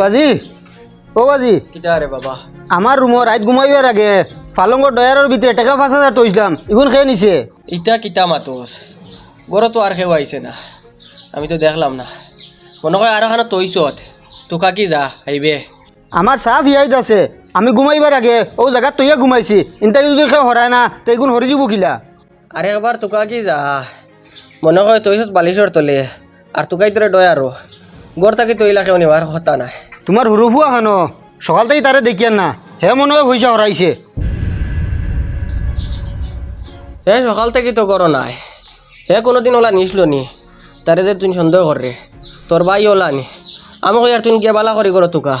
বাজি ও বাজি কিতা রে বাবা? আমার রুমও রাত ঘুমাইবার আগে। ফালঙ্গর ডয়ারের ভিতরে টাকা পাঁচ হাজার তৈছিলাম ইগুন খেয়ে নিছে। ইটা কিতা মাতোস গড় তো আর কেউ আইছে না। আমি তো দেখলাম না। মনে হয় আর এখানে তৈছত তোকা কি যা আইবে আমার সাফ ইয়াইত আছে। আমি ঘুমাইবার আগে। ও জায়গাত তৈয়া ঘুমাইছি। ইনতা যদি কেউ হরায় না। তো এগুন হরি যাব কিলা? আরে একবার তোকা কি যা? মনে হয় তৈছত বালিশর তলে। আর তোকাই তোরে ডয় আরও গড় তাকে তৈলা কেউ নিবার কথা নাই। তোমার হুরুফুয়া খানো সকাল থেকে তারে দেখিয়ান না হে মনে হয় পয়সা হরাইছে হে সকাল থেকে তো করো নাই। হে কোনোদিন ওলা নিসলো নি। তারে যে তুই সন্দেহ করে তোর ভাই ওলা নি। আমি কই আর তুই গিয়ে বালা করি করো তোকা?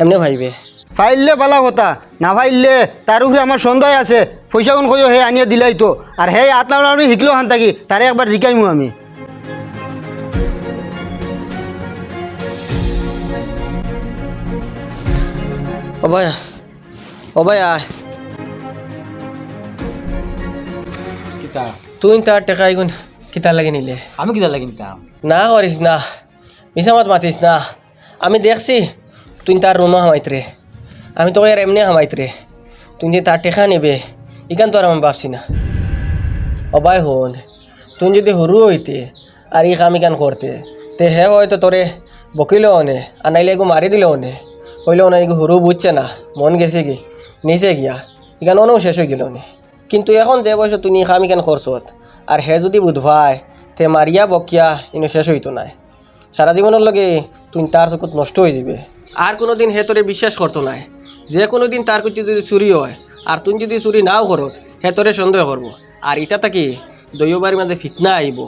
এমনি ভাইবে ফাইললে পালা কথা না ফাইললে তার উপরে আমার সন্দেহ আছে। পয়সা কোন কইও হে আনিয়ে দিলাই তো আর হে আতলা শিখলো হান থাকি তারে একবার জিকাইমু আমি। ভাই আয়। কিতা? তুই তার টেকা এগুন কিতা লাগে নিলে। আমি কিতা লাগি নিতাম? না করিস না। মিসামত মাতিস না। আমি দেখছি তুই তার রুমা হামাইত রে আমি তোকে আর এমনি হামাইত রে তুই যে তার টেকা নেবে ইখান তো আর আমি ভাবছি না। ভাই হন তুই যদি সরু হইতে আর ই কাম ইখান করতে তে হে হয়তো তোরে বকিলেও অনে আর নাইলে এগু মারি দিলেও অনে কইলেও না সরু বুঝছে না, মন গেছে কি? নিচে গিয়া ইখান অনেও শেষ হয়ে গেল কিন্তু এখন যে বয়স তুই নি কাম ইখান করছত আর হে যদি বুধবাই, তে মারিয়া বকিয়া, ইনো শেষ হইতো নাই। সারা জীবনের লগে তুই তার চকুত নষ্ট হয়ে যাবে আর কোনো দিন হে তোরে বিশ্বাস করতো নাই। যে কোনো দিন তার কিছু যদি চুরি হয়, আর তুই যদি চুরি নাও করস হে তোরে সন্দেহ করব আর ইটা তাকি দৈবাড়ির মাঝে ফিতনা আইব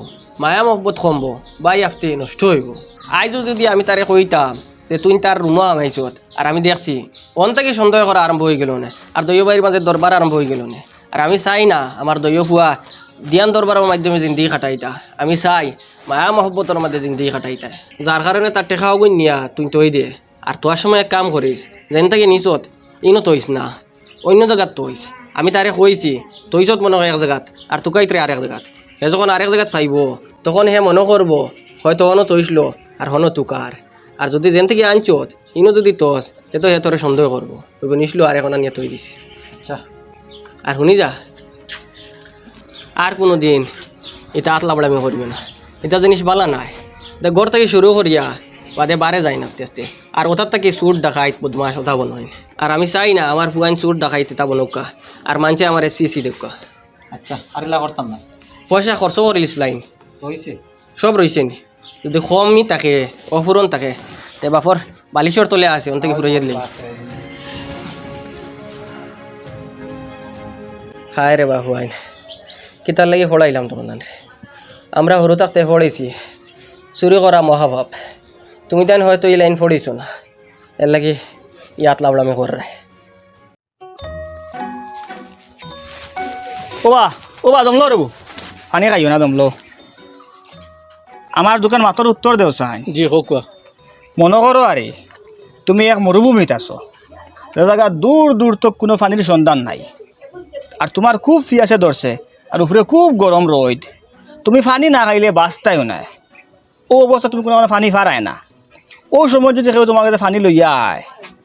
মায়া মহব্বত কমব, বাই আফতে নষ্ট হইব। আইজও যদি আমি তারে কইতাম যে তুই তার রুমা আমাইছত আর আমি দেখছি, অন থেকে সন্দেহ করা আরম্ভ হয়ে গেল না আর দৈবাড়ির মাঝে দরবার আরম্ভ হয়ে গেল না আর আমি চাই না আমার দৈয় ফুয়া দিয়ান দরবারের মাধ্যমে জিন্দি খাটাইতা আমি চাই, মায়া মহব্বতের মধ্যে জিন্দি খাটাইতা যার কারণে তার টেকাও গুণ নিয়া, তুই তৈ দে। আর তোর সময় এক কাম করিস যেন তাকে নিচত, ইনো তৈস না। অন্য জায়গাত তৈস আমি তারে কইছি তৈছত মনে হয় এক জায়গাত আর তোকাই তরে আর এক জায়গাত হে যখন আরেক জায়গাত পাইব তখন হে মনে করব হয়তো হনো তৈসলো আর হনো তুকার আর যদি যেন থেকে আনছত ইনো যদি তস তে তো হে তোরে সন্দেহ করব তবে নিসলো আর এখন আনিয়ে তৈ দিছে। আচ্ছা। আর শুনি যা। আর কোনো দিন এটা আতলা বড়ামি করবে না। এটা জিনিস বালা নাই। দেখ ঘর থেকে শুরু করিয়া বাদে বারে যায় না আস্তে আস্তে। আর ওটার থেকে সুট ডাকাইত বদমাস ওটা বনয়। আর আমি চাই না আমার পুয়ান সুট ডাকাইত এটা বনৌকা। আর মানছে আমার সি সি দেখা আচ্ছা আর করতাম না। পয়সা খরচ করিস লাইন হয়েছে সব রয়েছে নি? যদি কমই থাকে অফুরন থাকে তে বাপর বালিশর তলে আছে ওন থেকে ফুরাইয়া দিলে। হায় রে বাহু আইন কিতার লাগি পড়াইলাম তোমার আমরা সরু থাকতে পড়েছি চুরি করা মহাভাব তুমি তাই হয়তো এই লাইন পড়েছো না। এর লাগি ইয়াত লাবড়ামি করে ওবা ওবা দমলো রবু পানি খাইও না দমলো। আমার দোকান মাত্র উত্তর দেও চাই। জি হোক মনে করো আরে তুমি এক মরুভূমিত আছো। জায়গা দূর দূর তো কোনো পানির সন্ধান নাই। আর তোমার খুব ফিয়াসে ধরছে আর উপরে খুব গরম রোদ তুমি পানি না খাইলে বাঁচতাইও নাই। ও অবস্থা তুমি কোনো পানি ফারায় না। ও সময় যদি কেউ তোমার কাছে পানি লইয়া আয়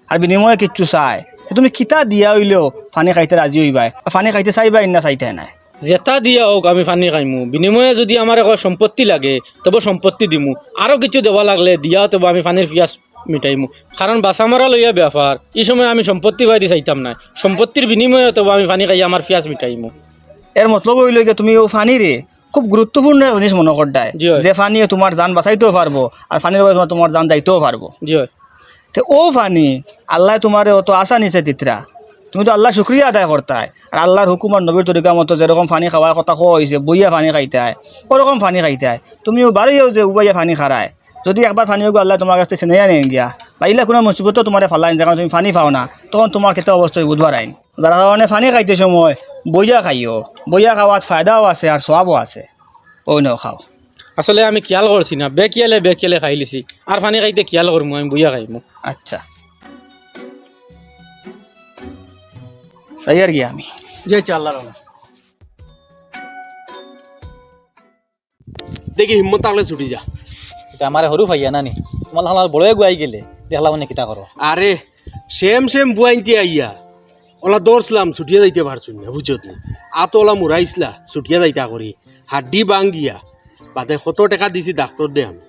আর বিনিময়ে কিচ্ছু চায় তুমি কিতা দিয়া হইলেও পানি খাইতে রাজি হইবাই। পানি খাইতে চাইবাই না চাইতে নাই। জেতা দিয়া হোক আমি পানি খাইমু। বিনিময়ে যদি আমার এখন সম্পত্তি লাগে তবে সম্পত্তি দিমু। আরও কিছু দেওয়া লাগলে দিয়াও তবে আমি পানির পিয়াজ মিটাইমু কারণ বাসা মারা লইয়া ব্যাপার এই সময় আমি সম্পত্তি বাইদি চাইতাম না সম্পত্তির বিনিময়ে তবে আমি পানি খাই আমার পিয়াজ মিটাইমু এর মতলব হইল যে তুমি ও ফানিরে খুব গুরুত্বপূর্ণ জিনিস মনে করদায় যে ফানি তোমার যান বাঁচাইতেও পারব আর ফানির তোমার- যান যাইতেও পারব জি। তো ও ফানি আল্লাহ তোমার অত আশা নিছে তিতরা তুমি তো আল্লাহ শুক্রিয়া আদায় করতায় আর আল্লাহর হুকুম আর নবীর তরিকা মতো যেরকম ফানি খাওয়ার কথা কোয়া হয়েছে বইয়া ফানি খাইতায় ওরকম ফানি খাইতায় তুমিও বাড়িও যে উবাইয়া ফানি খারায় যদি একবার ফানি হোক আল্লাহ তোমার কাছে চিনে নেন গিয়া বা ইলা কোনো মুসিবতও তোমার ফালাইন যখন তুমি ফানি পাও না। তখন তোমার ক্ষেত্রে অবশ্যই বুধবার আইন। যার কারণে ফানি খাইতে সময় বইয়া খাইও। বইয়া খাওয়াত ফায়দাও আছে আর সবও আছে। ওই নাও খাও। আসলে আমি খেয়াল করছি না। বে কিয়ালে বে কিয়ালে খাই লিছি। আর পানি খাইতে খেয়াল করমু আমি বইয়া খাইমু আচ্ছা। তাই আর কি আমি যে চাল্লা দেখি হিম্মত থাকলে ছুটি যা। এটা আমার সৰু ভাইয়া নানি তোমার আমার বড়ই গুয়াই গেলে দেখলা মানে কিতা করো আরে সেম সেম বুয়াইতে আইয়া ওলা দৌড়ছিলাম ছুটিয়া যাইতে পারছুন না বুঝত নি? আত ওলা মুরাইছিলা ছুটিয়া যাইতা করি হাড্ডি বাঙ্গিয়া বাদে কত টাকা দিছি ডাক্তর দে আমি।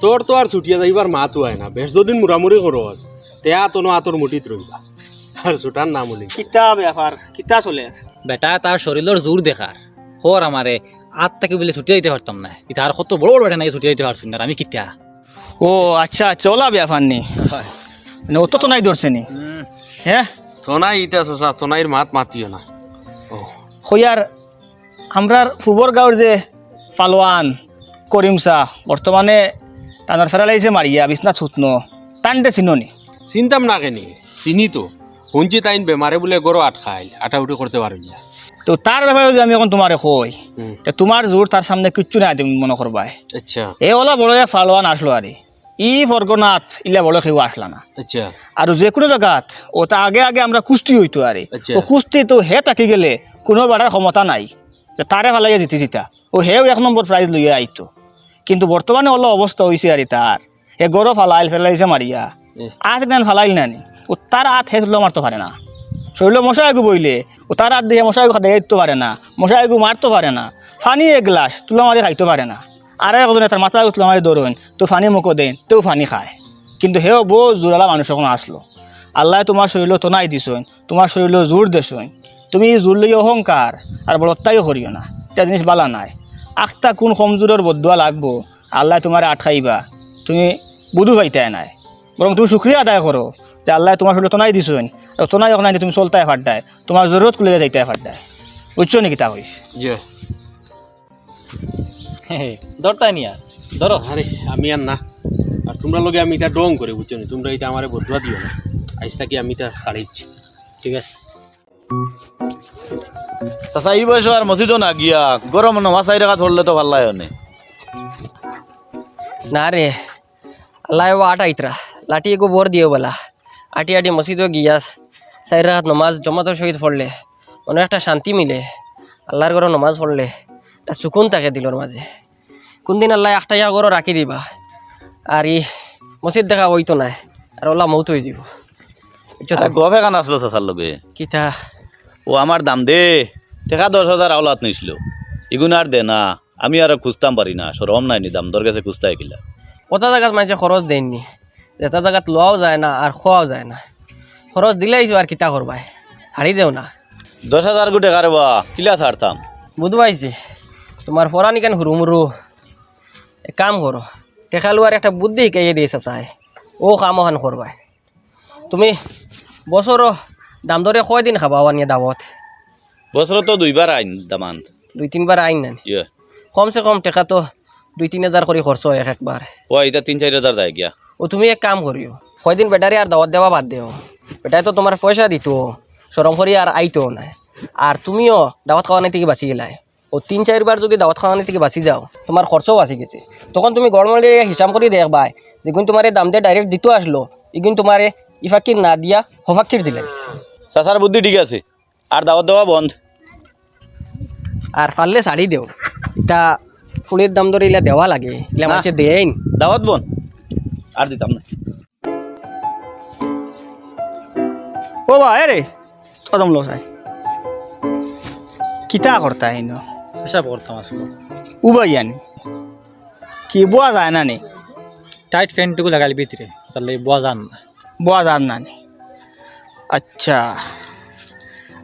তোর তো আর ছুটিয়া যাইবার মাতো হয় না বেশ যদিন মুরামুরি করস তে আতনো আতর মুটিত রইবা আর ছুটার নাম হলি কিতা ব্যাপার কিতা চলে। বেটা তার শরীরের জোর দেখার হর আমারে আত তাকে বলে ছুটি দিতে পারতাম না। এটা আর কত বড় বড় বেটা নাকি ছুটি দিতে পারছি না আমি কিতা। ও আচ্ছা আচ্ছা ওলা ব্যাপার নি মানে অত তো নাই ধরছে নি হ্যাঁ তোনাই ইতা সসা তোনাইর মাত মাতিও না। ও হইয়ার আমরার ফুবর গাঁৱৰ যে পালোৱান কৰিম চাহ বৰ্তমানে টানৰ ফেৰালাইছে মাৰিয়া বিছনাথ ছুটন টানতে চিননি? চিন্তাম না কেনি চিনি তো শুনছি তাইন বেমারে বলে গরো আট খাইল আটা উঠে করতে পারুন না। তো তাৰ ব্যাপারে যদি আমি এখন তোমারে কই। তে তোমার জোর তার সামনে কিচ্ছু নাই তুমি মনে করবাই আচ্ছা। এ ওলা বড় ফালোয়ান আসলো আরে ই ফরগনাথ ইলা বড় কেউ আসলা না। আচ্ছা। আৰু যে কোনো জায়গাত ও তা আগে আগে আমরা কুস্তি হইতো আরে আচ্ছা। ও কুস্তি তো হে থাকি গেলে কোনো বাড়ার ক্ষমতা নাই। যে তারে ফালাইয়া জিতি জিতা। ও হেও এক নম্বর প্রাইজ লইয়া আইতো। কিন্তু বর্তমানে ওলা অবস্থা হয়েছে আরে তার এ গরো ফালাইল ফেলাইছে মারিয়া এ। আত দেন ফালাইল নানি ও তার আত হে তুলো মারতে পারে না। শরীর মশা আগু বইলে ও তার হাত দিয়ে মশা আগু খাতে দিতে পারে না মশা আগু মারতে পারে না, ফানি এক গ্লাস তুলো মারি খাইতে পারে না। আর একজনে তার মাথা তুলো মারি দৌড়েন তো ফানি মুখো দেন তেও ফানি খায়। কিন্তু হেও বউ জোরালা মানুষ এখন আসলো। আল্লাহ তোমার শরীর তোনাই দিছইন, তোমার শরীর জোর দেছইন। তুমি জোর লই অহংকার আর বলত্তাইও করিও না, এটা জিনিস বালা নাই। আখটা কোন কমজোরের বদুয়া লাগবো, আল্লাহ তোমার আটকাইবা তুমি বুধু পাইতে নাই। বরং তুমি শুক্রিয়া আদায় করো। যে আল্লাহ তোমার শরীর তোনাই দিছইন আর তোনাই এখন তুমি চলতায় ফাড্ডায়। তোমার জরুরত কুলে যাইতে ফাড্ডায়। বুঝছ নাকি তা হইস? দরটাই নিয়া ধরো। আরে আমি আর না। আর তোমরা লগে আমি এটা ডং করে বুঝছ নি? তোমরা এটা আমারে বদুয়া দিও না। আইস থাকি আমি এটা ছাড়িচ্ছি ঠিক আছে? চাচা এই বয়স আর মসজিদও না গিয়া গরম নমা চাই টাকা ধরলে তো ভালো লাগে নে না রে আল্লাহ আট আইতরা। লাঠি এগো বর দিও বলা। আটি আটি মসজিদও গিয়াস চাই রাত নমাজ জমাতের সহিত পড়লে মনে একটা শান্তি মিলে। আল্লাহর ঘরে নমাজ পড়লে একটা সুকুন থাকে দিলর মাঝে কোনদিন আল্লাহ একটা ইয়া ঘরও রাখি দিবা। আর ই মসজিদ দেখা হইতো নাই। আর ওলা মৌত হয়ে যাব? গভে কান আসলো চাচার লগে। কিতা? ও আমার দাম দে। টাকা দশ হাজার আওলাত নিছিল। এগুন আর দে না। আমি আর খুঁজতাম পারি না। সরম নাই নি। দাম দর কাছে খুঁজতাই কিলা। ওটা জায়গাত মানুষে খরচ দেননি যেটা জায়গাত লোয়াও যায় না আর খোয়াও যায় না। খরচ দিলেই আর কিতা করবাই হারি দেও না। দশ হাজার গো টাকা রে বা কিলা ছাড়তাম বুধবাইছে তোমার পরানি কেন হুরুমুরু এক কাম করো টেকা লোয়ার একটা বুদ্ধি শিকাইয়ে দিয়েছে চাই ও কাম ওখান করবাই তুমি বছর দাম দরে কয় দিন খাবা আনিয়ে দাবত বছর তো দুইবার আইন দামান দুই তিনবার আইন ইয়ে কমসে কম টেকা তো দুই তিন হাজার করে খরচ হয় এক একবার ও এটা তিন চার হাজার যায় গিয়া ও তুমি এক কাম করিও কয়দিন বেটারি আর দাওয়াত দেওয়া বাদ দেও। বেটাই তো তোমার পয়সা দিত সরম করি আর আইতো না। আর তুমিও দাওয়াত খাওয়ানি থেকে বাঁচি গেলাই। ও তিন চারবার যদি দাওয়াত খাওয়ানি থেকে বাঁচি যাও তোমার খরচও বাঁচি গেছে। তখন তুমি গড়মড়ে হিসাব করে দেখবাই যেগুন তোমার দাম দিয়ে ডাইরেক্ট দিতে আসলো এগুন তোমারে ইফাকির না দিয়া হফাকির দিলাইছে চাচার বুদ্ধি ঠিক আছে আর দাওয়াত দেওয়া বন্ধ। আর পারলে শাড়ি দেও এটা ফুলের দাম ধরে ইলা দেওয়া লাগে ইলা দেয়ন দাওয়াত বন্ধ। আর দিতাম না। ও বা রে কদম লো চাই কিতা করতা ইনো হিসাব করতাম আসলো উবাই আনি কি বোয়া যায় না নি? টাইট ফ্যানটুকু লাগালি ভিতরে তাহলে বোয়া যান না। বোয়া যান না নি? আচ্ছা।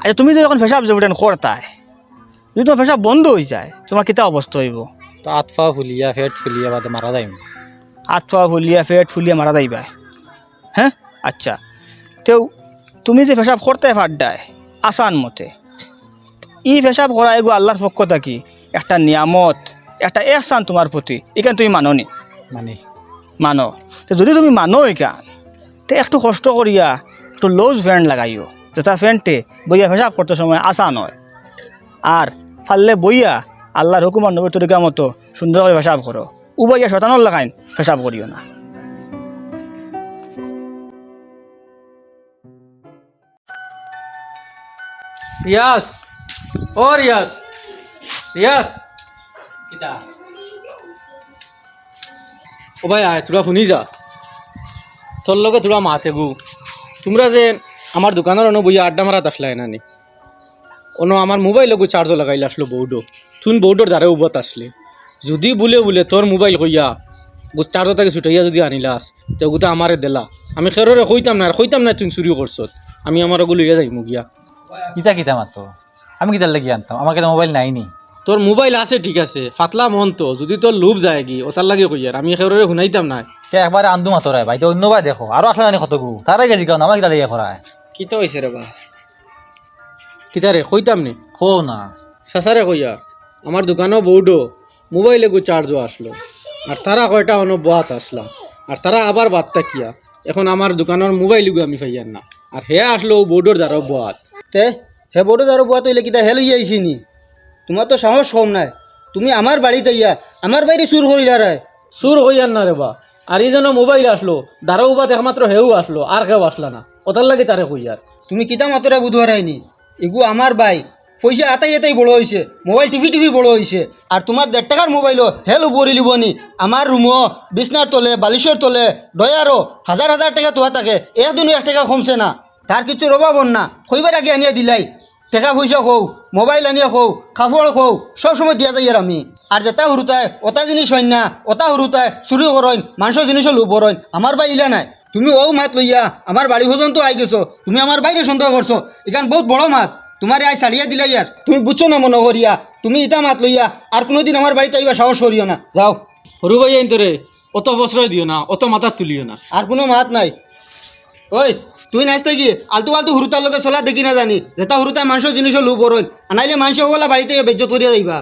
আচ্ছা তুমি যদি এখন পেশাব যেমন করতাই যদি তোমার পেশাব বন্ধ হয়ে যায় তোমার কিতা অবস্থা হইব? তো আত পা ফুলিয়া ফেট ফুলিয়া বাদে মারা যায় পা ফুলিয়া পেট ফুলিয়া মারা যাইবা। হ্যাঁ? আচ্ছা। তেও তুমি যে পেশাব করতে ফাড্ডায় আসান মতে ই পেশাব করা এগো আল্লাহর পক্ষ থাকি একটা নিয়ামত একটা এহসান তোমার প্রতি এখানে তুমি মানো নি মানে? মানো। তো যদি তুমি মানো এখান তে একটু কষ্ট করিয়া একটু লুজ ফ্যান্ট লাগাইও যেটা ফ্যান্টে বইয়া পেশাব করতে সময় আসান হয়। আর ফাললে বইয়া আল্লাহর হুকুমার নবী তরিকা মতো সুন্দর করে পেশাব করো। উবাইয়া শতানোর লাগাইন পেশাব করিও না। রিয়াজ ও রিয়াজ রিয়াজ। কিতা? ও ভাই আয় তোরা শুনি যা। তোর লগে তোরা মাতে গু। তোমরা যে আমার দোকানের অন্য বইয়া আড্ডা মারাত আসলা এনানি অন্য আমার মোবাইল লগু চার্জ লাগাইলে আসলো বৌডো তুন বৌডোর দ্বারা উবত আসলে। যদি বলে বলে তোর মোবাইল কইয়া চার্জ তাকে ছুটাইয়া যদি আনিলাস তো ওগুলো আমারে দেলা। আমি খেররে কইতাম না আর কইতাম না তুই চুরি করছত আমি আমার ওগুলো লইয়া যাইমু গিয়া কিতা কিতা মাতো আমি কিতার লাগি আনতাম? আমার কাছে মোবাইল নাই নি তোর মোবাইল আছে ঠিক আছে। ফাতলা মন তো যদি তোর লোভ যায় কি ওটার লাগে কইয়ার আমি খেররে শুনাইতাম না কে একবারে আন্দু মাতো রে ভাই তো অন্যবার দেখো। আরও আসলে নানি কতগু তার আগে জিগাও না আমার কিতা লাগে করায় কি তো হয়েছে রে বা কিতারে কইতাম নে? কো না। সাসারে কইয়া আমার দোকানও বৌডো মোবাইলে গো চার্জও আসলো। আর তারা কয়টা অন বাত আসলা। আর তারা আবার বাতটা কিয়া? এখন আমার দোকানের মোবাইল গো আমি ফাইয়ার না। আর হে আসলো বৌডোর দ্বারা বাত। তে হে বড় দারু বুয়া তৈলে কিতা হেল হইয়া আইছি নি? তোমার তো সাহস কম নাই। তুমি আমার বাড়িতে ইয়া আমার বাইরে চুর করিলা রায় সুর হইয়ার না রে বা। আর এই জন্য মোবাইল আসলো দ্বারাও বাত একমাত্র হেউ আসলো আর কেউ আসলা না। ওটার লাগে তারে কইয়ার। তুমি কিতা মাতরা বুধ হারাইনি এগু আমার ভাই পয়সা আতাই আতাই বড় হয়েছে। মোবাইল টিভি টিভি বড় হয়েছে। আর তোমার দেড় টাকার মোবাইলও হেল উপরি লিবনি আমার রুমও, বিছনার তলে, বালিশের তলে ডয়ারও হাজার হাজার টাকা তোয়া থাকে। এক এক টাকা কমছে না। তার কিছু রবাবন না। কইবার আগে আনিয়া দিলাই। টাকা পয়সা খৌ মোবাইল আনিয়া খৌ কাপড় খৌ সব সময় দিয়া যাই আর আমি। আর যেটা হুরুতায় ওটা জিনিস হইন না, ওটা হুরুতায় চুরি করইন মানুষের জিনিসও লোভ করইন আমার ভাই ইলা নাই। তুমি ও মাত লইয়া আমার বাড়ি পর্যন্ত আই গেছো। তুমি আমার বাইরে সন্দেহ করছ এখান বহুত বড় মাত। তোমার আই সালিয়া দিলাই আর তুমি বুঝছ না মনে করিয়া তুমি ইটা মাত লইয়া আর কোনোদিন আমার বাড়িতে আইবা সাহস করিও না। যাও। সরু ভাই আইন তোরে অত প্রশ্রয় দিও না অত মাথা তুলিও না। আর কোনো মাত নাই। ওই তুই নাচতে কি? আলতু আলতু হুরুতার লগে চলা দেখি না জানি। যেটা হুরুতায় মানুষের জিনিসও লোভ করইন আনাইলে মানুষ ওগুলা বাড়িতে বেজ্জত করিয়া যাইবা।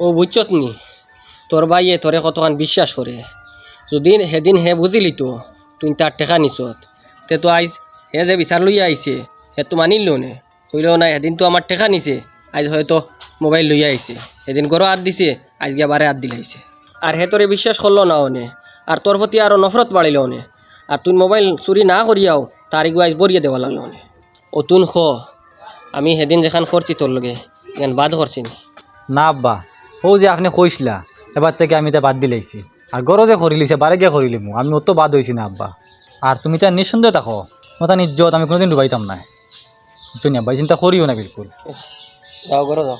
ও বুঝছত নি? তোর ভাইয়ে তোরে কতখান বিশ্বাস করে যদি সেদিন হে বুজিলি তো তুই তার টেকা নিছত তে তো আইজ হে যে বিচার লইয়া আইছে হে তো মানিল নে? কইলেও নাই সেদিন তো আমার টেকা নিছে আজ হয়তো মোবাইল লইয়া আইছে সেদিন গরো হাত দিছে আজ গিয়া বারে হাত দিলাইছে আর হে তোরে বিশ্বাস করল না ওনে আর তোর প্রতি আরও নফরত বাড়িল ওনে আর তুই মোবাইল চুরি না করিয়াও তার এগু আজ বরিয়ে দেওয়া লাগল ওনে ও খ, আমি সেদিন যেখান করছি তোর লগে এখান বাদ করছি না? আব্বা ও যে আপনি কইসলা এবার থেকে আমি তা বাদ দিলাইছি আর গরো যে করিলিছে বারে গিয়ে করিলি মু আমি অত বাদ হয়েছি না আব্বা। আর তুমি তার নিঃসন্দেহ থাকো। মই তার ইজ্জত আমি কোনোদিন ডুবাইতাম না জন্য ভাই চিন্তা করিও না বিলকুল। যাও করো যাও।